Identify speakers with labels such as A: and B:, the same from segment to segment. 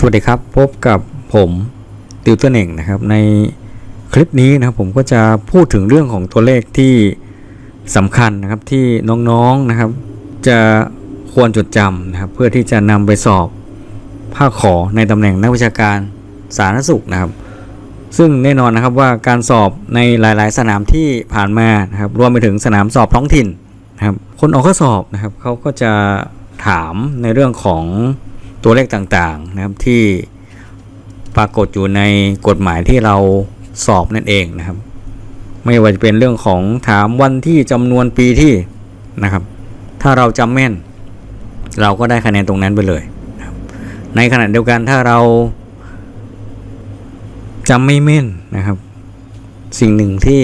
A: สวัสดีครับ พบกับผมติวเตอร์เน่งนะครับในคลิปนี้นะครับผมก็จะพูดถึงเรื่องของตัวเลขที่สำคัญนะครับที่น้องๆนะครับ จะควรจดจำนะครับ เพื่อที่จะนำไปสอบภาคขอในตำแหน่งนักวิชาการสาธารณสุขนะครับ ซึ่งแน่นอนนะครับว่าการสอบในหลายๆ สนามที่ผ่านมานะครับรวมไปถึงสนามสอบท้องถิ่นนะครับ คนออกข้อสอบนะครับเขาก็จะถามในเรื่องของ ตัวเลขต่างๆนะครับที่ปรากฏอยู่ในกฎหมายที่เราสอบนั่นเองนะครับ ไม่ว่าจะเป็นเรื่องของถามวันที่จำนวนปีที่นะครับ ถ้าเราจำแม่น เราก็ได้คะแนนตรงนั้นไปเลยนะในขณะเดียวกันถ้าเราจำไม่แม่นนะครับ สิ่งหนึ่งที่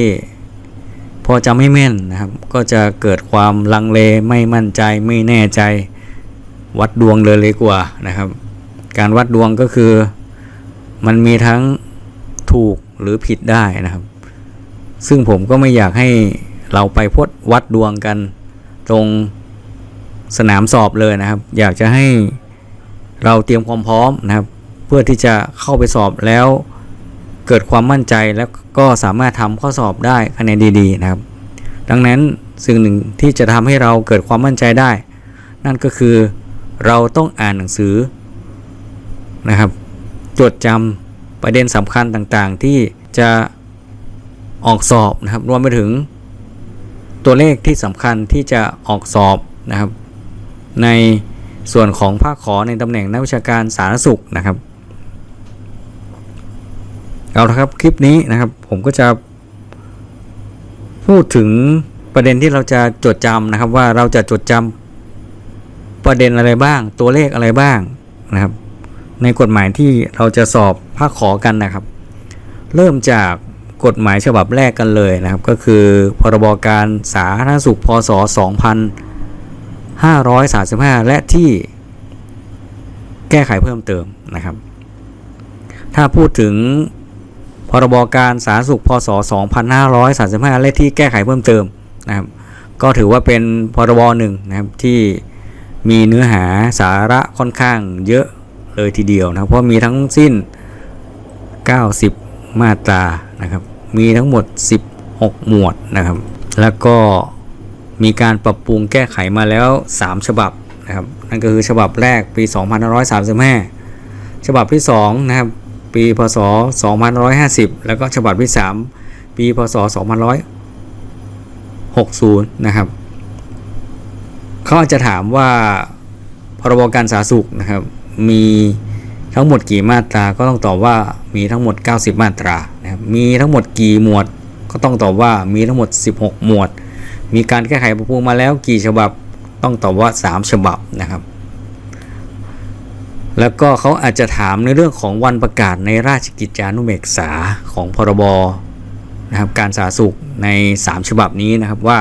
A: พอจำไม่แม่นนะครับ ก็จะเกิดความลังเลไม่มั่นใจไม่แน่ใจ วัดดวงเลยเลยกว่านะครับ การวัดดวงก็คือมันมีทั้งถูกหรือผิดได้นะครับ ซึ่งผมก็ไม่อยากให้เราไปพดวัดดวงกันตรงสนามสอบเลยนะครับ อยากจะให้เราเตรียมความพร้อมนะครับ เพื่อที่จะเข้าไปสอบแล้วเกิดความมั่นใจแล้วก็สามารถทำข้อสอบได้คะแนนดี ๆ นะครับ ดังนั้นสิ่งหนึ่งที่จะทำให้เราเกิดความมั่นใจได้ นั่นก็คือ เราต้องอ่านหนังสือนะครับ จดจำประเด็นสำคัญต่างๆ ที่จะออกสอบนะครับ รวมไปถึงตัวเลขที่สำคัญที่จะออกสอบนะครับ ในส่วนของภาคขอในตำแหน่งนักวิชาการสาธารณสุขนะครับเอาละครับคลิปนี้นะครับผมก็จะพูดถึงประเด็นที่เราจะจดจำนะครับว่าเราจะจดจำ ประเด็นอะไรบ้าง ตัวเลขอะไรบ้างนะครับ ในกฎหมายที่เราจะสอบภาคขอกันนะครับ เริ่มจากกฎหมายฉบับแรกกันเลยนะครับ ก็คือพรบการสาธารณสุขพศ 2535 และที่แก้ไขเพิ่มเติมนะครับ ถ้าพูดถึงพรบการสาธารณสุขพศ 2535 และที่แก้ไขเพิ่มเติมนะครับ ก็ถือว่าเป็นพรบหนึ่งนะครับที่ มีเนื้อหาสาระค่อนข้างเยอะเลยทีเดียวนะเพราะมีทั้งสิ้น 90 มาตรานะครับ มีทั้งหมด 16 หมวดนะครับ แล้วก็มีการปรับปรุงแก้ไขมาแล้ว 3 ฉบับนะครับนั่นก็คือฉบับแรกปี 2535 ฉบับที่2นะครับปีพศ 2550 แล้วก็ฉบับที่ 3 ปีพศ 2560 นะครับ เขาอาจจะถามว่าพรบการสาธารณสุขนะครับ มีทั้งหมดกี่มาตรา ก็ต้องตอบว่ามีทั้งหมด 90 มาตรานะครับมีทั้งหมดกี่หมวด ก็ต้องตอบว่ามีทั้งหมด 16 หมวด มีการแก้ไขปรับปรุงมาแล้วกี่ฉบับ ต้องตอบว่า 3 ฉบับนะครับ แล้วก็เขาอาจจะถามในเรื่องของวันประกาศในราชกิจจานุเบกษาของพรบนะครับการสาธารณสุขใน 3 ฉบับนี้นะครับว่า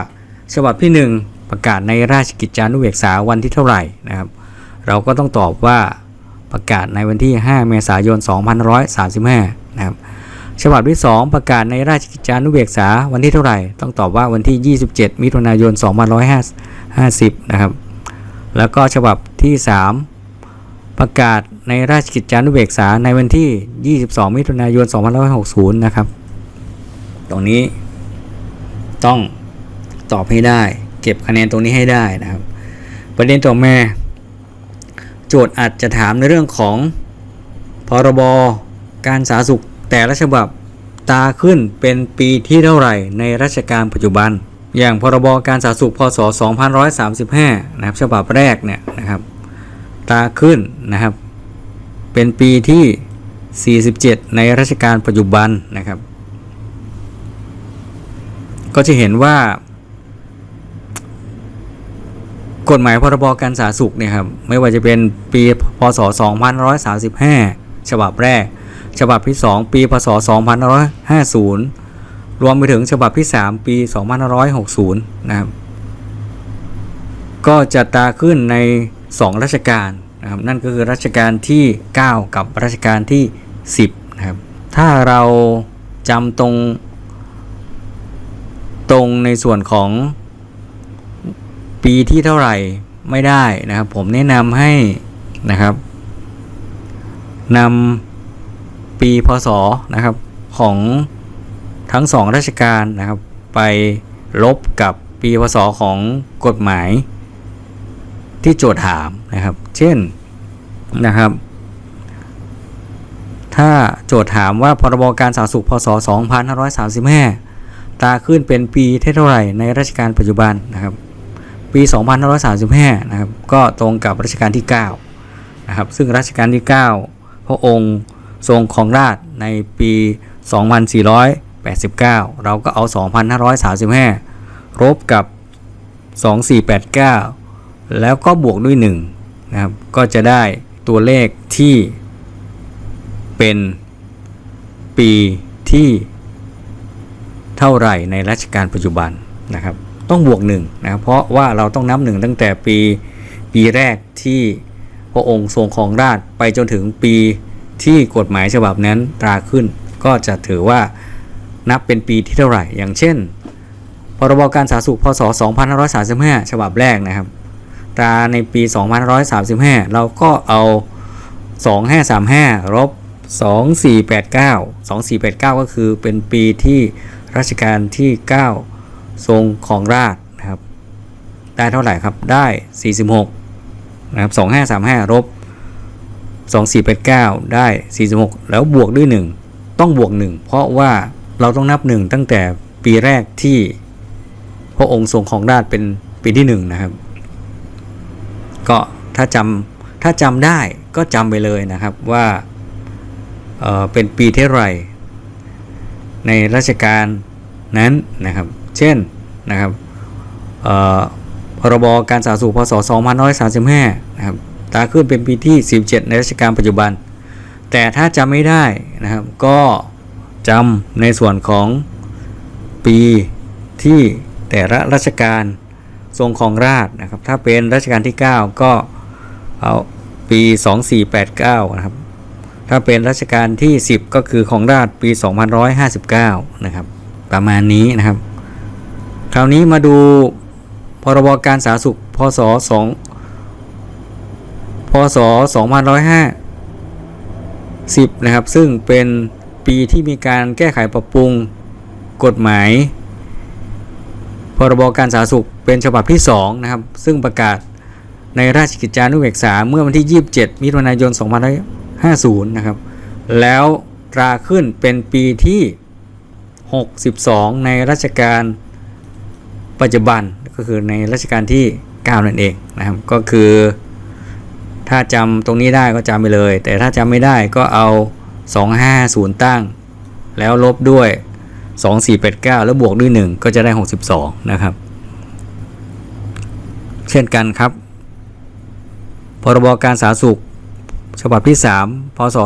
A: ฉบับที่ 1 ประกาศในราชกิจจานุเบกษาวันที่เท่าไหร่นะครับ เราก็ต้องตอบว่าประกาศในวันที่ 5 เมษายน 2535 นะครับ ฉบับที่ 2 ประกาศในราชกิจจานุเบกษาวันที่เท่าไหร่ ต้องตอบว่าวันที่ 27 มิถุนายน 2550 นะครับ แล้วก็ฉบับที่ 3 ประกาศในราชกิจจานุเบกษาในวันที่ 22 มิถุนายน 2560 นะครับ ตรงนี้ต้องตอบให้ได้ เก็บคะแนนตรงนี้ให้ได้นะครับ ประเด็นต่อมาโจทย์อาจจะถามในเรื่องของพรบการสาธารณสุขแต่ละฉบับตาขึ้นเป็นปีที่เท่าไหร่ในรัชกาลปัจจุบัน อย่างพรบการสาธารณสุขพศ 2535 นะครับฉบับแรกเนี่ยนะครับ ตาขึ้นนะครับ เป็นปีที่ 47 ในรัชกาลปัจจุบันนะครับ ก็จะเห็นว่า กฎหมายพรบการสาธารณสุขเนี่ยครับไม่ว่าจะเป็นปีพศ 2535 ฉบับแรก ฉบับที่ 2 ปีพศ 2550 รวมไปถึงฉบับที่ 3 ปี 2560 นะครับ ก็จะตาขึ้นใน 2รัชกาลนะครับนั่นก็คือรัชกาลที่ 9 กับรัชกาลที่ 10 นะครับ ถ้าเราจำตรงตรงในส่วนของ ปีที่เท่าไหร่ไม่ได้นะครับ ผมแนะนำให้นะครับนำปีพศนะครับของทั้งสองราชการนะครับ ไปลบกับปีพศของกฎหมาย ที่โจทย์ถามนะครับ เช่นนะครับ ถ้าโจทย์ถามว่าพรบการสาธารณสุขพศ 2535ตราขึ้นเป็นปีเท่าไหร่ในรัชกาลปัจจุบันนะครับ ปี 2535 นะครับ ก็ตรงกับรัชกาลที่ 9 นะครับ ซึ่งรัชกาลที่ 9 พระองค์ทรงครองราชในปี 2489 เราก็เอา 2535ลบกับ 2489 แล้วก็บวกด้วย 1 นะครับ ก็จะได้ตัวเลขที่เป็นปีที่เท่าไหร่ในรัชกาลปัจจุบันนะครับ ต้องบวก1นะครับเพราะว่าเราต้องนับหนึ่งตั้งแต่ปีปีแรกที่พระองค์ทรงครองราชไปจนถึงปีที่กฎหมายฉบับนั้นตราขึ้น ก็จะถือว่านับเป็นปีที่เท่าไหร่ อย่างเช่น พรบการสาธารณสุขพศ 2535 ฉบับแรกนะครับ ตราในปี 2535 เราก็เอา 2535ลบ2489 2489 ก็คือเป็นปีที่รัชกาลที่ 9 ทรงของราชนะครับ ได้เท่าไหร่ครับได้ 46นะครับ2535ลบ2489 ได้ 46 แล้วบวกด้วย 1 ต้องบวก 1 เพราะว่าเราต้องนับ 1 ตั้งแต่ปีแรกที่พระองค์ทรงของราชเป็นปีที่ 1 นะครับ ก็ถ้าจำถ้าจำได้ก็จำไปเลยนะครับว่าเออเป็นปีเท่าไหร่ในราชการนั้นนะครับ เช่น นะครับพรบการสาธารณสุขพศ 2535 นะครับตาขึ้นเป็นปีที่ 17 ในรัชกาลปัจจุบัน แต่ถ้าจำไม่ได้นะครับก็จำในส่วนของปีที่แต่ละราชการทรงของราชนะครับถ้าเป็นรัชกาลที่ 9 ก็เอาปี 2489 นะครับถ้าเป็นรัชกาลที่ 10 ก็คือของราชปี 2559 นะครับประมาณนี้นะครับ คราวนี้มาดูพรบการสาธารณสุขพศ2พศ2510นะครับ ซึ่งเป็นปีที่มีการแก้ไขปรับปรุงกฎหมาย พรบการสาธารณสุขเป็นฉบับที่2นะครับ ซึ่งประกาศในราชกิจจานุเบกษาเมื่อวันที่ 27 มิถุนายน 2550 นะครับ แล้วตราขึ้นเป็นปีที่ 62 ในรัชกาล ปัจจุบันก็คือในรัชกาลที่9นั่นเองนะครับ ก็คือ ถ้าจำตรงนี้ได้ก็จำไปเลย แต่ถ้าจำไม่ได้ก็เอา 250 ตั้ง แล้วลบด้วย 2489 แล้วบวกด้วย 1 ก็จะได้ 62 นะครับ เช่นกันครับ พรบการสาธารณสุขฉบับที่ 3 พศ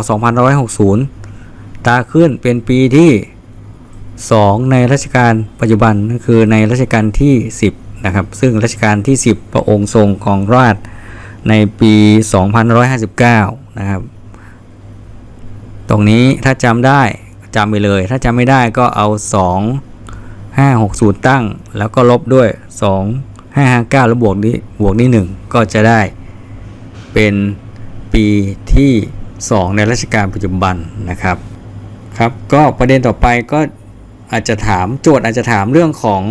A: 2560 ตาขึ้นเป็นปีที่ 2 ในรัชกาลปัจจุบันก็คือในรัชกาลที่ 10นะครับซึ่งรัชกาลที่ 10 พระองค์ทรงของราชในปี2559นะครับตรงนี้ถ้าจำได้จำไปเลย ถ้าจำไม่ได้ก็เอา 2 5 6 0 ตั้ง แล้วก็ลบด้วย 2 5 5 9 แล้วบวกนี้บวกนี้1ก็จะได้เป็นปีที่ 2 ในรัชกาลปัจจุบันนะครับครับก็ประเด็นต่อไปก็ อาจจะถามโจทย์อาจจะถามเรื่องของ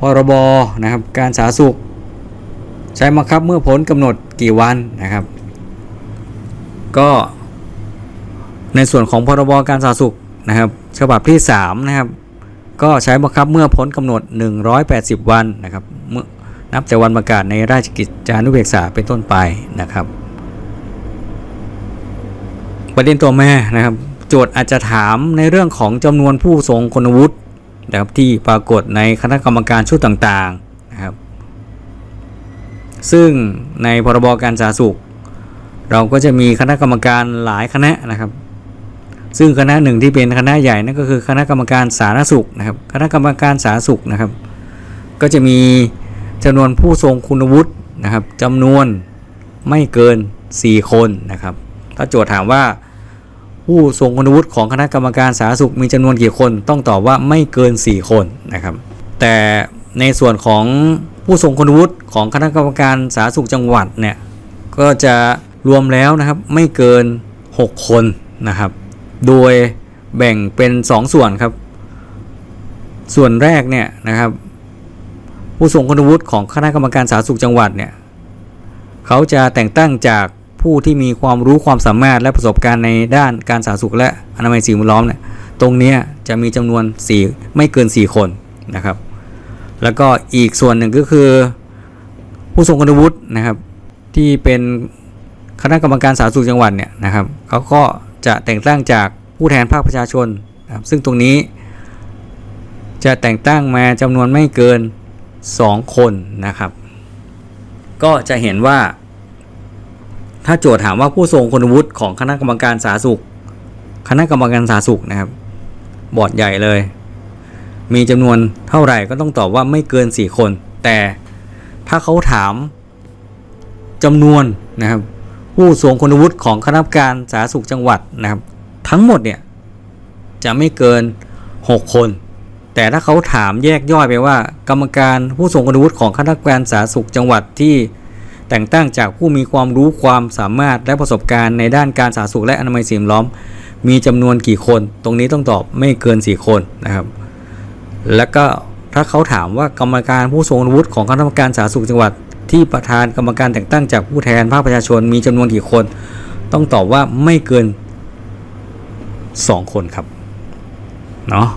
A: พรบนะครับ การสาธารณสุข ใช้บังคับเมื่อพ้นกำหนดกี่วันนะครับ ก็ในส่วนของพรบการสาธารณสุขนะครับ ฉบับที่3นะครับก็ใช้บังคับเมื่อพ้นกำหนด 180 วันนะครับเมื่อนับแต่วันประกาศในราชกิจจานุเบกษาเป็นต้นไปนะครับ ประเด็นตัวแม่นะครับ โจทย์อาจจะถามในเรื่องของจำนวนผู้ทรงคุณวุฒินะครับที่ปรากฏในคณะกรรมการชุดต่างๆนะครับ ซึ่งในพรบการสาธารณสุข เราก็จะมีคณะกรรมการหลายคณะนะครับ ซึ่งคณะหนึ่งที่เป็นคณะใหญ่นั่นก็คือคณะกรรมการสาธารณสุขนะครับ คณะกรรมการสาธารณสุขนะครับ ก็จะมีจำนวนผู้ทรงคุณวุฒินะครับจำนวนไม่เกิน 4 คนนะครับ ถ้าโจทย์ถามว่า ผู้ทรงคุณวุฒิของคณะกรรมการสาธารณสุขมีจำนวนกี่คน ต้องตอบว่าไม่เกิน 4 คนนะครับ แต่ในส่วนของผู้ทรงคุณวุฒิของคณะกรรมการสาธารณสุขจังหวัดเนี่ยก็จะรวมแล้วนะครับไม่เกิน 6 คนนะครับ โดยแบ่งเป็น 2ส่วนครับ ส่วนแรกเนี่ยนะครับ ผู้ทรงคุณวุฒิของคณะกรรมการสาธารณสุขจังหวัดเนี่ยเขาจะแต่งตั้งจาก ผู้ที่มีความรู้ความสามารถและประสบการณ์ในด้านการสาธารณสุขและอนามัยสิ่งแวดล้อมเนี่ยตรงนี้จะมีจำนวน 4 ไม่เกิน 4 คนนะครับ แล้วก็อีกส่วนหนึ่งก็คือ ผู้ทรงคุณวุฒินะครับ ที่เป็นคณะกรรมการสาธารณสุขจังหวัดเนี่ยนะครับเขาก็จะแต่งตั้งจากผู้แทนภาคประชาชนนะครับซึ่งตรงนี้ จะแต่งตั้งมาจำนวนไม่เกิน 2 คนนะครับ ก็จะเห็นว่า ถ้าโจทย์ถามว่าผู้ทรงคุณวุฒิของคณะกรรมการสาธารณสุข คณะกรรมการสาธารณสุขนะครับ บอร์ดใหญ่เลย มีจำนวนเท่าไหร่ก็ต้องตอบว่าไม่เกิน 4 คน แต่ถ้าเขาถามจำนวนนะครับ ผู้ทรงคุณวุฒิของคณะกรรมการสาธารณสุขจังหวัดนะครับ ทั้งหมดเนี่ยจะไม่เกิน 6 คน แต่ถ้าเขาถามแยกย่อยไปว่า กรรมการผู้ทรงคุณวุฒิของคณะกรรมการสาธารณสุขจังหวัดที่ แต่งตั้งจากผู้มีความรู้ความสามารถและประสบการณ์ในด้านการสาธารณสุขและอนามัยสิ่งแวดล้อม มีจำนวนกี่คน ตรงนี้ต้องตอบไม่เกิน 4 คนนะครับ แล้วก็ถ้าเขาถามว่ากรรมการผู้ทรงวุฒิของคณะกรรมการสาธารณสุขจังหวัด ที่ประธานกรรมการแต่งตั้งจากผู้แทนภาคประชาชนมีจำนวนกี่คน ต้องตอบว่าไม่เกิน 2 คนครับเนาะ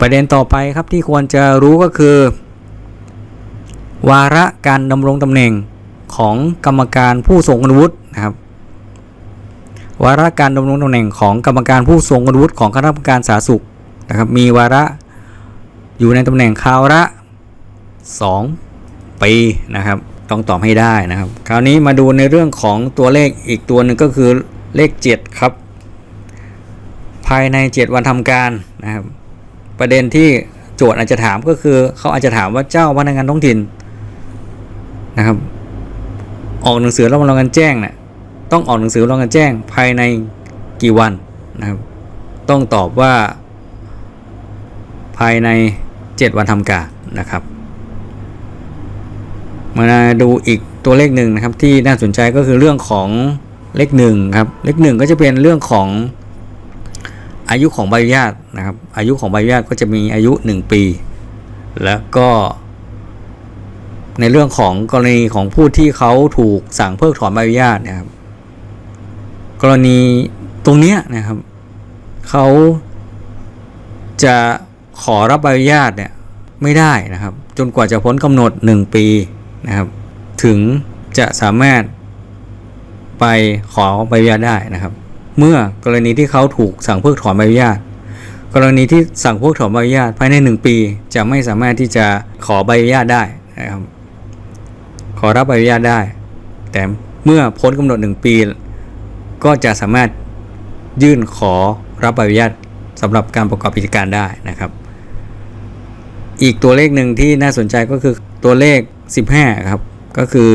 A: ประเด็นต่อไปครับที่ควรจะรู้ก็คือ วาระการดำรงตำแหน่งของกรรมการผู้ทรงคุณวุฒินะครับ วาระการดำรงตำแหน่งของกรรมการผู้ทรงคุณวุฒิของคณะกรรมการสาธารณสุขนะครับ มีวาระอยู่ในตำแหน่งคราวละ2ปีนะครับ ต้องตอบให้ได้นะครับ คราวนี้มาดูในเรื่องของตัวเลขอีกตัวหนึ่งก็คือเลข 7 ครับ ภายใน 7 วันทำการนะครับ ประเด็นที่โจทย์อาจจะถามก็คือเขาอาจจะถามว่าเจ้าพนักงานท้องถิ่น นะครับ ออกหนังสือรับรองการแจ้งเนี่ยต้องออกหนังสือรับรองการแจ้งภายในกี่วันนะครับ ต้องตอบว่าภายใน 7 วันทำการนะครับมาดูอีกตัวเลขหนึ่งนะครับที่น่าสนใจก็คือเรื่องของเลขหนึ่งครับเลขหนึ่งก็จะเป็นเรื่องของอายุของใบอนุญาตนะครับอายุของใบอนุญาตก็จะมีอายุ 1 ปี แล้วก็ ในเรื่องของกรณีของผู้ที่เขาถูกสั่งเพิกถอนใบอนุญาตนะครับ กรณีตรงเนี้ยนะครับเขาจะขอรับใบอนุญาตเนี่ยไม่ได้นะครับ จนกว่าจะพ้นกำหนด 1 ปีนะครับ ถึงจะสามารถไปขอใบอนุญาตได้นะครับ เมื่อกรณีที่เขาถูกสั่งเพิกถอนใบอนุญาต กรณีที่สั่งเพิกถอนใบอนุญาตภายใน 1 ปี จะไม่สามารถที่จะขอใบอนุญาตได้นะครับ ขอรับใบอนุญาตได้ แต่เมื่อพ้นกำหนด 1 ปี ก็จะสามารถยื่นขอรับใบอนุญาตสำหรับการประกอบกิจการได้นะครับ อีกตัวเลขหนึ่งที่น่าสนใจก็คือตัวเลข 15 ครับ ก็คือ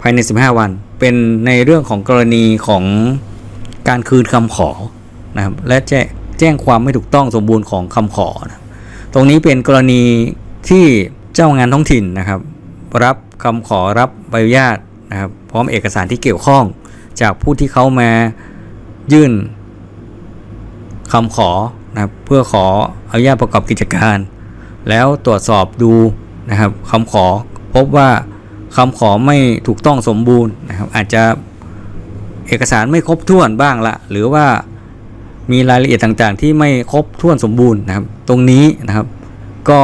A: ภายใน 15 วัน เป็นในเรื่องของกรณีของการคืนคำขอนะครับและแจ้งแจ้งความไม่ถูกต้องสมบูรณ์ของคำขอนะตรงนี้เป็นกรณีที่เจ้างานท้องถิ่นนะครับ รับ คำขอรับใบอนุญาตนะครับพร้อมเอกสารที่เกี่ยวข้อง จากผู้ที่เขามายื่นคำขอนะครับเพื่อขออนุญาตประกอบกิจการ แล้วตรวจสอบดูนะครับคำขอพบว่าคำขอไม่ถูกต้องสมบูรณ์นะครับอาจจะเอกสารไม่ครบถ้วนบ้างละหรือว่ามีรายละเอียดต่างๆ ที่ไม่ครบถ้วนสมบูรณ์นะครับ ตรงนี้นะครับ ก็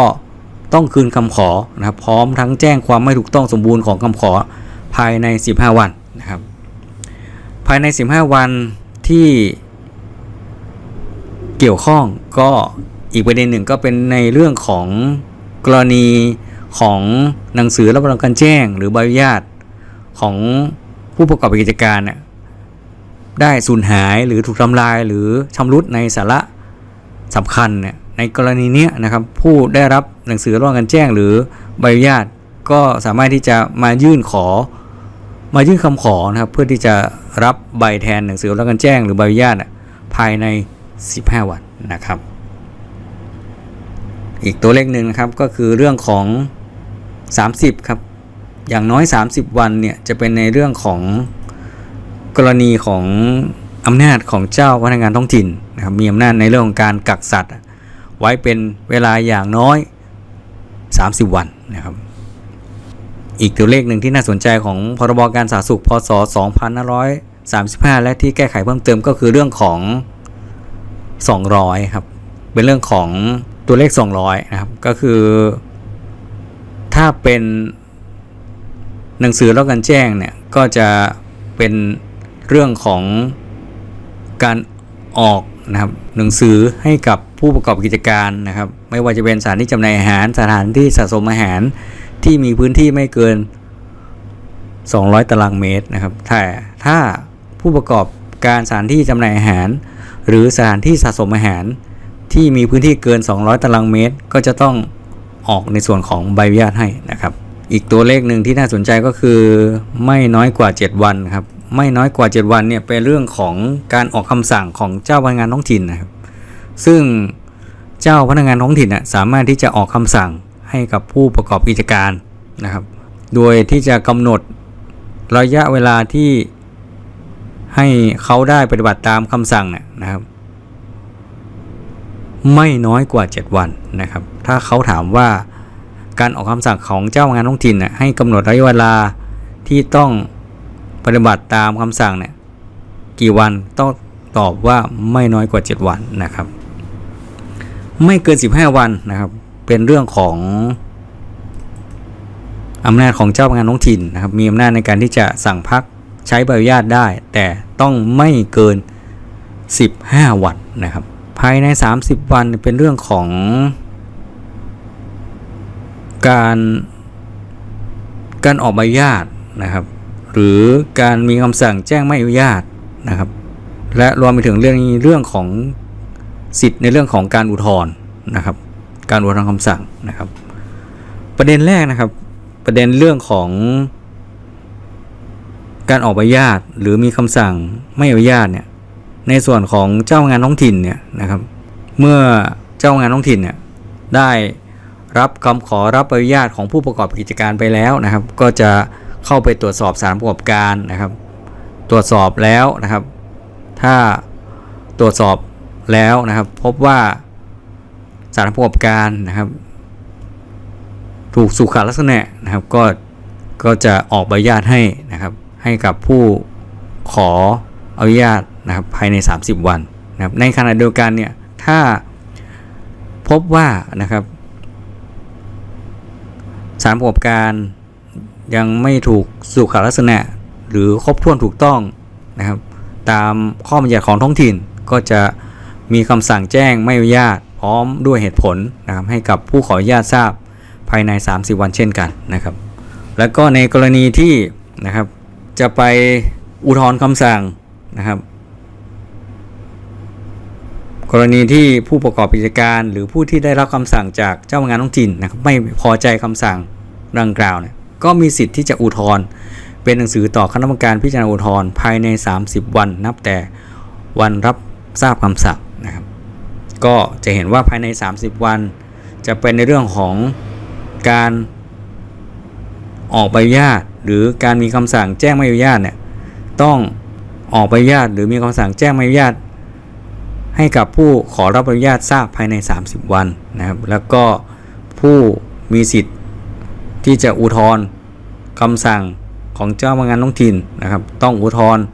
A: ต้องคืนคำขอนะครับพร้อมทั้งแจ้งความไม่ถูกต้องสมบูรณ์ของคำขอภายใน 15 วันนะครับภายใน 15 วันที่เกี่ยวข้องก็อีกประเด็นหนึ่งก็เป็นในเรื่องของกรณีของหนังสือรับรองการแจ้ง หรือใบอนุญาตของผู้ประกอบกิจการเนี่ยได้สูญหายหรือถูกทำลายหรือชำรุดในสาระสำคัญเนี่ย ในกรณีนี้นะครับผู้ได้รับหนังสือรับรองการแจ้งหรือใบอนุญาตก็สามารถที่จะมายื่นขอ มายื่นคำขอนะครับเพื่อที่จะรับใบแทนหนังสือรับรองการแจ้งหรือใบอนุญาตภายใน 15 วันนะครับ อีกตัวเลขหนึ่งนะครับก็คือเรื่องของ 30 ครับ อย่างน้อย 30 วันเนี่ยจะเป็นในเรื่องของกรณีของอำนาจของเจ้าพนักงานท้องถิ่นนะครับมีอำนาจในเรื่องของการกักสัตว์ ไว้เป็นเวลาอย่างน้อย 30 วันนะครับอีกตัวเลขหนึ่งที่น่าสนใจของพรบการสาธารณสุขพศ 2535 และที่แก้ไขเพิ่มเติมก็คือเรื่องของ 200 ครับ เป็นเรื่องของตัวเลข 200 นะครับ ก็คือ ถ้าเป็นหนังสือรับการแจ้งเนี่ย ก็จะเป็นเรื่องของการออกนะครับหนังสือให้กับ ผู้ประกอบกิจการนะครับ ไม่ว่าจะเป็นสถานที่จำหน่ายอาหาร สถานที่สะสมอาหารที่มีพื้นที่ไม่เกิน 200 ตารางเมตรนะครับแต่ถ้าผู้ประกอบการสถานที่จำหน่ายอาหาร หรือสถานที่สะสมอาหารที่มีพื้นที่เกิน 200 ตารางเมตร ก็จะต้องออกในส่วนของใบอนุญาตให้นะครับ อีกตัวเลขหนึ่งที่น่าสนใจก็คือไม่น้อยกว่า 7 วันครับ ไม่น้อยกว่า 7 วันเนี่ยเป็นเรื่องของการออกคำสั่งของเจ้าพนักงานท้องถิ่นนะครับ ซึ่งเจ้าพนักงานท้องถิ่นสามารถที่จะออกคำสั่งให้กับผู้ประกอบกิจการนะครับ โดยที่จะกำหนดระยะเวลาที่ให้เขาได้ปฏิบัติตามคำสั่งนี่นะครับ ไม่น้อยกว่า 7 วันนะครับ ถ้าเขาถามว่าการออกคำสั่งของเจ้าพนักงานท้องถิ่นให้กำหนดระยะเวลาที่ต้องปฏิบัติตามคำสั่งเนี่ยกี่วันต้องตอบว่าไม่น้อยกว่า 7 วันนะครับ ไม่เกิน 15 วันนะครับ เป็นเรื่องของอำนาจของเจ้าพนักงานท้องถิ่นนะครับ มีอำนาจในการที่จะสั่งพักใช้ใบอนุญาตได้ แต่ต้องไม่เกิน 15 วันนะครับ ภายใน 30 วันเป็นเรื่องของการการออกใบอนุญาตนะครับ หรือการมีคำสั่งแจ้งไม่อนุญาตนะครับ และรวมไปถึงเรื่องนี้เรื่องของ สิทธิ์ในเรื่องของการอุทธรณ์นะครับ การอุทธรณ์คำสั่งนะครับ ประเด็นแรกนะครับ ประเด็นเรื่องของการออกใบอนุญาตหรือมีคำสั่งไม่อนุญาตเนี่ยในส่วนของเจ้างานท้องถิ่นเนี่ยนะครับ เมื่อเจ้างานท้องถิ่นเนี่ยได้รับคำขอรับอนุญาตของผู้ประกอบกิจการไปแล้วนะครับ ก็จะเข้าไปตรวจสอบสารประกอบการนะครับ ตรวจสอบแล้วนะครับ ถ้าตรวจสอบ แล้วนะครับ พบว่าสารประกอบการนะครับ ถูกสุขลักษณะนะครับก็ก็จะออกใบอนุญาตให้นะครับ ให้กับผู้ขออนุญาตนะครับภายใน 30 วันนะครับในขณะเดียวกันเนี่ยถ้าพบว่านะครับสารประกอบการยังไม่ถูกสุขลักษณะ หรือครบถ้วนถูกต้องนะครับ ตามข้อบัญญัติของท้องถิ่นก็จะ มีคำสั่งแจ้งไม่อนุญาตพร้อมด้วยเหตุผลนะครับให้กับผู้ขออนุญาตทราบภายใน 30 วันเช่นกันนะครับ แล้วก็ในกรณีที่นะครับจะไปอุทธรณ์คำสั่งนะครับ กรณีที่ผู้ประกอบกิจการ หรือผู้ที่ได้รับคำสั่งจากเจ้าพนักงานท้องถิ่นนะครับไม่พอใจคำสั่งดังกล่าวเนี่ยก็มีสิทธิ์ที่จะอุทธรณ์เป็นหนังสือต่อคณะกรรมการพิจารณาอุทธรณ์ภายใน 30 วันนับแต่วันรับทราบคำสั่ง ก็จะเห็นว่าภายใน 30 วัน จะเป็นในเรื่องของการออกใบอนุญาต หรือการมีคำสั่งแจ้งไม่อนุญาตเนี่ยต้องออกใบอนุญาต หรือมีคำสั่งแจ้งไม่อนุญาต ให้กับผู้ขอรับอนุญาตทราบภายใน 30 วันนะครับ แล้วก็ผู้มีสิทธิ์ที่จะอุทธรณ์คำสั่งของเจ้าพนักงานท้องถิ่นนะครับ ต้องอุทธรณ์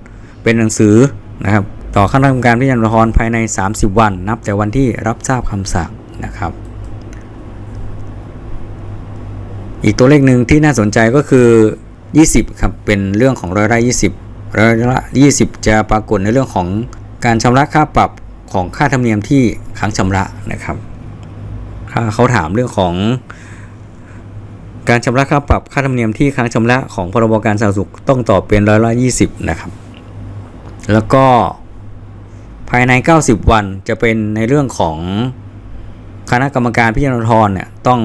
A: เป็นหนังสือนะครับ ต่อคณะกรรมการพิจารณาทรภายใน 30 วัน นับแต่วันที่รับทราบคำสั่งนะครับ อีกตัวเลขหนึ่งที่น่าสนใจก็คือ 20 ครับเป็นเรื่องของร้อยละ20ร้อยละ20 จะปรากฏในเรื่องของการชำระค่าปรับของค่าธรรมเนียมที่ค้างชำระนะครับถ้าเขาถามเรื่องของการชำระค่าปรับค่าธรรมเนียมที่ค้างชำระของพรบการสาธารณสุขต้องตอบเป็นร้อยละ20 นะครับ แล้วก็ ภายใน 90 วันจะเป็นในเรื่องของคณะกรรมการพิจารณาอุทธรณ์เนี่ยต้อง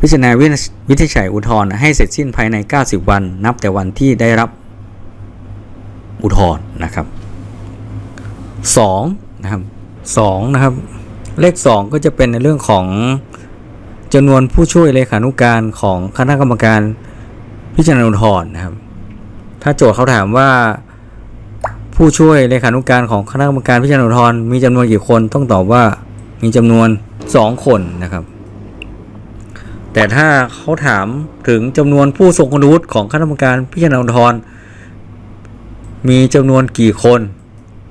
A: พิจารณาวินิจวินิจฉัยอุทธรณ์ให้เสร็จสิ้นภายใน 90 วัน นับแต่วันที่ได้รับอุทธรณ์นะครับ2นะครับ2นะครับ เลข 2 ก็จะเป็นในเรื่องของจำนวนผู้ช่วยเลขานุการของคณะกรรมการพิจารณาอุทธรณ์นะครับ ถ้าโจทย์เขาถามว่า ผู้ช่วยเลขานุการของคณะกรรมการพิจารณาอุทธรณ์มีจำนวนกี่คนต้องตอบว่ามีจำนวน 2 คนนะครับ แต่ถ้าเขาถามถึงจำนวนผู้ทรงคุณวุฒิของคณะกรรมการพิจารณาอุทธรณ์มีจำนวนกี่คน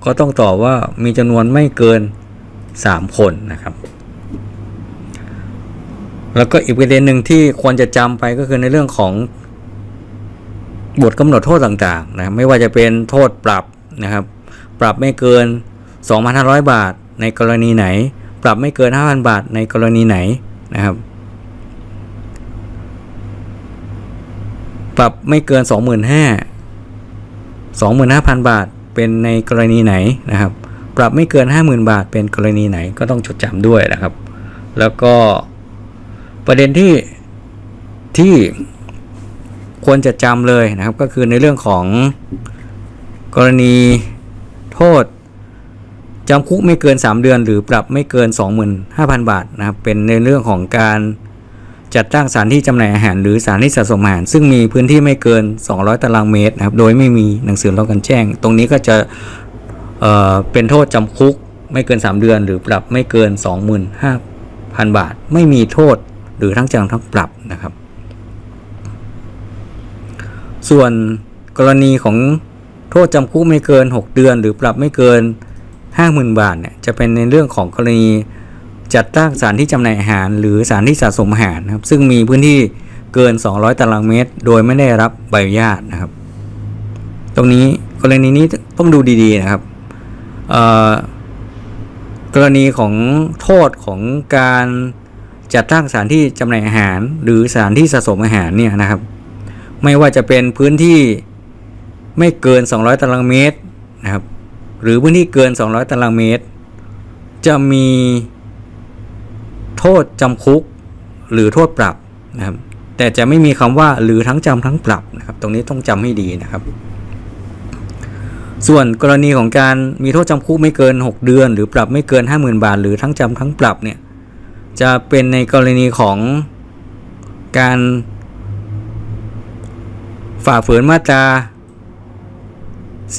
A: ก็ต้องตอบว่ามีจำนวนไม่เกิน 3 คนนะครับ แล้วก็อีกประเด็นหนึ่งที่ควรจะจำไปก็คือในเรื่องของบทกำหนดโทษต่างๆนะไม่ว่าจะเป็นโทษปรับ นะครับ ปรับไม่เกิน 2,500 บาทในกรณีไหน ปรับไม่เกิน 5,000 บาทในกรณีไหนนะครับ ปรับไม่เกิน 25,000 25,000 บาทเป็นในกรณีไหนนะครับ ปรับไม่เกิน 50,000 บาทเป็นกรณีไหนก็ต้องจดจำด้วยนะครับ แล้วก็ประเด็นที่ที่ควรจะจำเลยนะครับ ก็คือในเรื่องของ กรณีโทษจำคุกไม่เกิน 3 เดือน หรือปรับไม่เกิน 25,000 บาทนะครับเป็นในเรื่องของการจัดตั้งสถานที่จำหน่ายอาหารหรือสถานที่สะสมอาหาร ซึ่งมีพื้นที่ไม่เกิน 200 ตารางเมตรนะครับโดยไม่มีหนังสือร้องกันแจ้ง ตรงนี้ก็จะเอ่อเป็นโทษจำคุกไม่เกิน 3 เดือน หรือปรับไม่เกิน 25,000 บาท ไม่มีโทษหรือทั้งจำทั้งปรับนะครับ ส่วนกรณีของ โทษจำคุกไม่เกิน 6 เดือน หรือปรับไม่เกิน 50,000 บาทเนี่ยจะเป็นในเรื่องของกรณีจัดตั้งสถานที่จำหน่ายอาหาร หรือสถานที่สะสมอาหารนะครับซึ่งมีพื้นที่เกิน 200 ตารางเมตร โดยไม่ได้รับใบอนุญาตนะครับ ตรงนี้กรณีนี้ต้องดูดีๆนะครับกรณีของโทษของการจัดตั้งสถานที่จำหน่ายอาหาร หรือสถานที่สะสมอาหารเนี่ยนะครับ ไม่ว่าจะเป็นพื้นที่ ไม่เกิน 200 ตารางเมตรนะครับ หรือพื้นที่เกิน 200 ตารางเมตร จะมีโทษจำคุกหรือโทษปรับนะครับ แต่จะไม่มีคำว่าหรือทั้งจำทั้งปรับนะครับ ตรงนี้ต้องจำให้ดีนะครับ ส่วนกรณีของการมีโทษจำคุกไม่เกิน 6 เดือน หรือปรับไม่เกิน 50,000 บาท หรือทั้งจำทั้งปรับเนี่ยจะเป็นในกรณีของการฝ่าฝืนมาตรา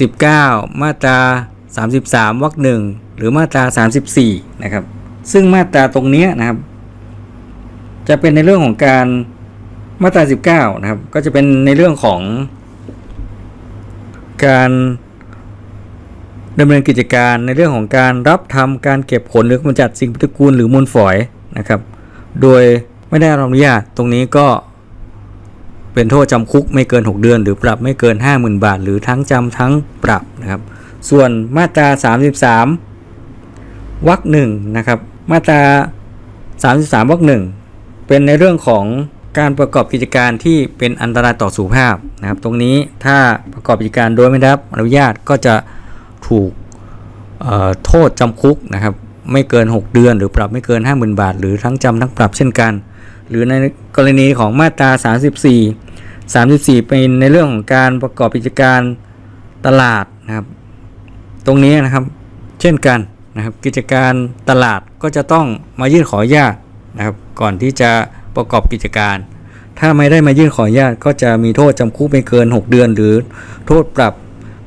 A: 19 มาตรา 33วรรคหนึ่งหรือมาตรา 34 นะครับ ซึ่งมาตราตรงนี้นะครับ จะเป็นในเรื่องของการมาตรา 19 นะครับ ก็จะเป็นในเรื่องของ การดำเนินกิจการในเรื่องของการรับทำการเก็บขนหรือกำจัดสิ่งปฏิกูลหรือมูลฝอยนะครับ โดยไม่ได้รับอนุญาตตรงนี้ก็ เป็นโทษจำคุกไม่เกิน 6 เดือน หรือปรับไม่เกิน 50,000 บาท หรือทั้งจำทั้งปรับนะครับ ส่วนมาตรา 33วรรคหนึ่งนะครับ มาตรา 33วรรคหนึ่งเป็นในเรื่องของการประกอบกิจการที่เป็นอันตรายต่อสุขภาพนะครับ ตรงนี้ถ้าประกอบกิจการโดยไม่ได้รับอนุญาตก็จะถูกโทษจำคุกนะครับ ไม่เกิน 6 เดือน หรือปรับไม่เกิน 50,000 บาท หรือทั้งจำทั้งปรับเช่นกัน หรือในกรณีของมาตรา 34 34 เป็นในเรื่องของการประกอบกิจการตลาดนะครับ ตรงนี้นะครับ เช่นกันนะครับกิจการตลาดก็จะต้องมายื่นขออนุญาตนะครับ ก่อนที่จะประกอบกิจการ ถ้าไม่ได้มายื่นขออนุญาตก็จะมีโทษจำคุกไม่เกิน 6 เดือน หรือโทษปรับ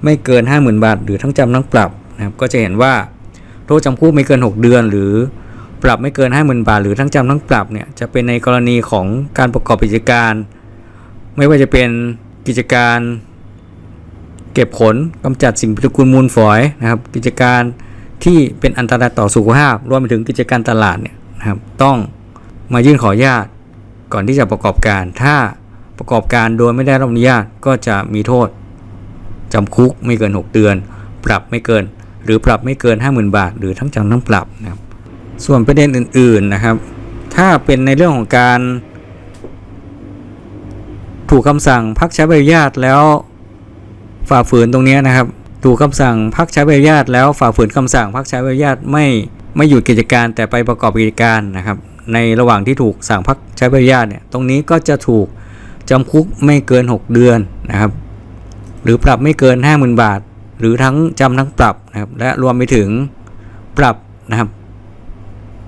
A: ไม่เกิน 50,000 บาท หรือทั้งจำทั้งปรับนะครับ ก็จะเห็นว่าโทษจำคุกไม่เกิน 6 เดือน หรือ ปรับไม่เกิน 50,000 บาท หรือทั้งจำทั้งปรับเนี่ยจะเป็นในกรณีของการประกอบกิจการ ไม่ว่าจะเป็นกิจการ เก็บขนกำจัดสิ่งปฏิกูลมูลฝอยนะครับ กิจการที่เป็นอันตรายต่อสุขภาพ รวมไปถึงกิจการตลาดเนี่ยนะครับต้องมายื่นขออนุญาตก่อนที่จะประกอบการ ถ้าประกอบการโดยไม่ได้รับอนุญาตก็จะมีโทษจำคุกไม่เกิน 6 เดือน ปรับไม่เกิน หรือปรับไม่เกิน 50,000 บาท หรือทั้งจำทั้งปรับนะครับ ส่วนประเด็นอื่นๆนะครับ ถ้าเป็นในเรื่องของการ ถูกคำสั่งพักใช้ใบอนุญาตแล้วฝ่าฝืนตรงนี้นะครับ ถูกคำสั่งพักใช้ใบอนุญาตแล้วฝ่าฝืนคำสั่งพักใช้ใบอนุญาตไม่ไม่หยุดกิจการแต่ไปประกอบกิจการนะครับ ในระหว่างที่ถูกสั่งพักใช้ใบอนุญาตเนี่ยตรงนี้ก็จะถูกจำคุกไม่เกิน 6 เดือนนะครับ หรือปรับไม่เกิน 50,000 บาท หรือทั้งจำทั้งปรับนะครับและรวมไปถึงปรับนะครับ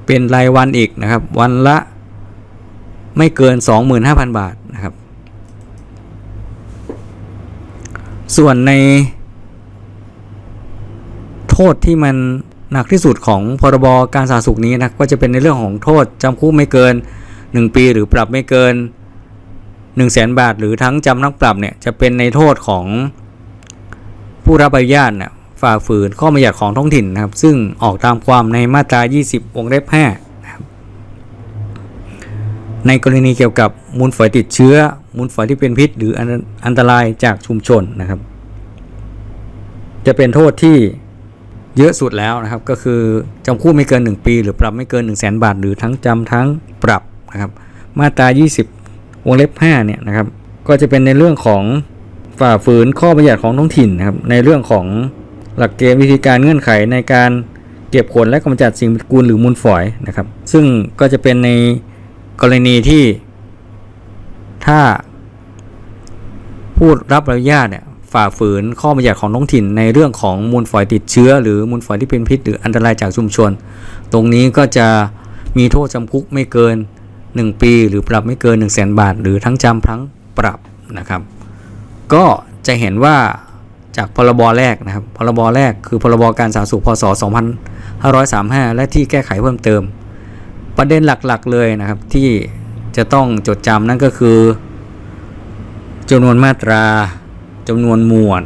A: เป็นรายวันอีกนะครับ วันละไม่เกิน 25,000 บาทนะครับ ส่วนใน โทษที่มันหนักที่สุดของพรบการสาธารณสุขนี้นะก็จะเป็นในเรื่องของโทษจำคุกไม่เกิน 1 ปีหรือปรับไม่เกิน 1 0 0 0 0แสนบาท หรือทั้งจำทั้งปรับเนี่ยจะเป็นในโทษของผู้รับใบอนุญาตเนี่ย ฝ่าฝืนข้อบัญญัติของท้องถิ่นนะครับ ซึ่งออกตามความในมาตรา 20 วงเล็บ5นะครับในกรณีเกี่ยวกับมูลฝอยติดเชื้อ มูลฝอยที่เป็นพิษ หรืออันอันตรายจากชุมชนนะครับ จะเป็นโทษที่เยอะสุดแล้วนะครับ ก็คือจำคุกไม่เกิน 1 ปี หรือปรับไม่เกิน 1 0 0 0 0แบาท หรือทั้งจำทั้งปรับนะครับ มาตรา 20 วงเล็บ 5 เนี่ยนะครับ ก็จะเป็นในเรื่องของฝ่าฝืนข้อบัญญัติของท้องถิ่นนะครับ ในเรื่องของ หลักเกณฑ์วิธีการเงื่อนไขในการเก็บขนและกำจัดสิ่งปฏิกูลหรือมูลฝอยนะครับ ซึ่งก็จะเป็นในกรณีที่ ถ้าผู้รับอนุญาตเนี่ยฝ่าฝืนข้อบัญญัติของท้องถิ่นในเรื่องของมูลฝอยติดเชื้อ หรือมูลฝอยที่เป็นพิษ หรืออันตรายจากชุมชน ตรงนี้ก็จะมีโทษจำคุกไม่เกิน 1 ปี หรือปรับไม่เกิน 1 0 0 0 0แบาท หรือทั้งจำทั้งปรับนะครับ ก็จะเห็นว่า จากพรบแรกนะครับ พรบแรกคือพรบการสาธารณสุขพศ 2535 และที่แก้ไขเพิ่มเติม ประเด็นหลักๆเลยนะครับที่จะต้องจดจำนั่นก็คือจำนวนมาตราจำนวนหมวด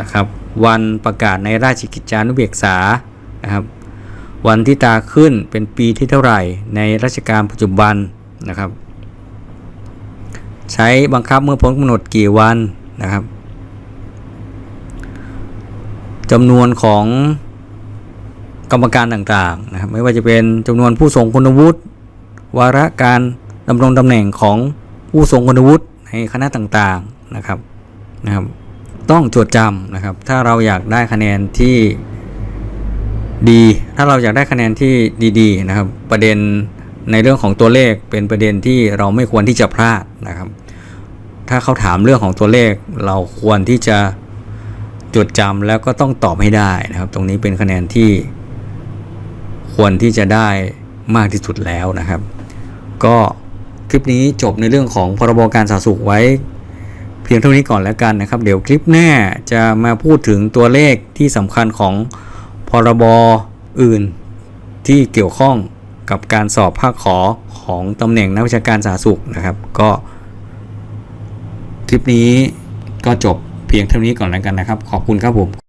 A: นะครับ วันประกาศในราชกิจจานุเบกษานะครับวันที่ตาขึ้นเป็นปีที่เท่าไหร่ในรัชกาลปัจจุบันนะครับ ใช้บังคับเมื่อพ้นกำหนดกี่วันนะครับ จำนวนของกรรมการต่างๆนะครับไม่ว่าจะเป็นจำนวนผู้ทรงคุณวุฒิวาระการดำรงตำแหน่งของผู้ทรงคุณวุฒิในคณะต่างๆนะครับนะครับ ต้องจดจำนะครับ ถ้าเราอยากได้คะแนนที่ดี ถ้าเราอยากได้คะแนนที่ดีๆนะครับ ประเด็นในเรื่องของตัวเลขเป็นประเด็นที่เราไม่ควรที่จะพลาดนะครับ ถ้าเขาถามเรื่องของตัวเลขเราควรที่จะ จดจำแล้วก็ต้องตอบให้ได้นะครับ ตรงนี้เป็นคะแนนที่ควรที่จะได้มากที่สุดแล้วนะครับ ก็คลิปนี้จบในเรื่องของพรบการสาธารณสุขไว้ เพียงเท่านี้ก่อนแล้วกันนะครับ เดี๋ยวคลิปหน้าจะมาพูดถึงตัวเลขที่สำคัญของพรบอื่นที่เกี่ยวข้องกับการสอบภาคขอของตำแหน่งนักวิชาการสาธารณสุขนะครับ ก็คลิปนี้ก็จบ พียงเท่านี้ก่อนแล้วกันนะครับ ขอบคุณครับผม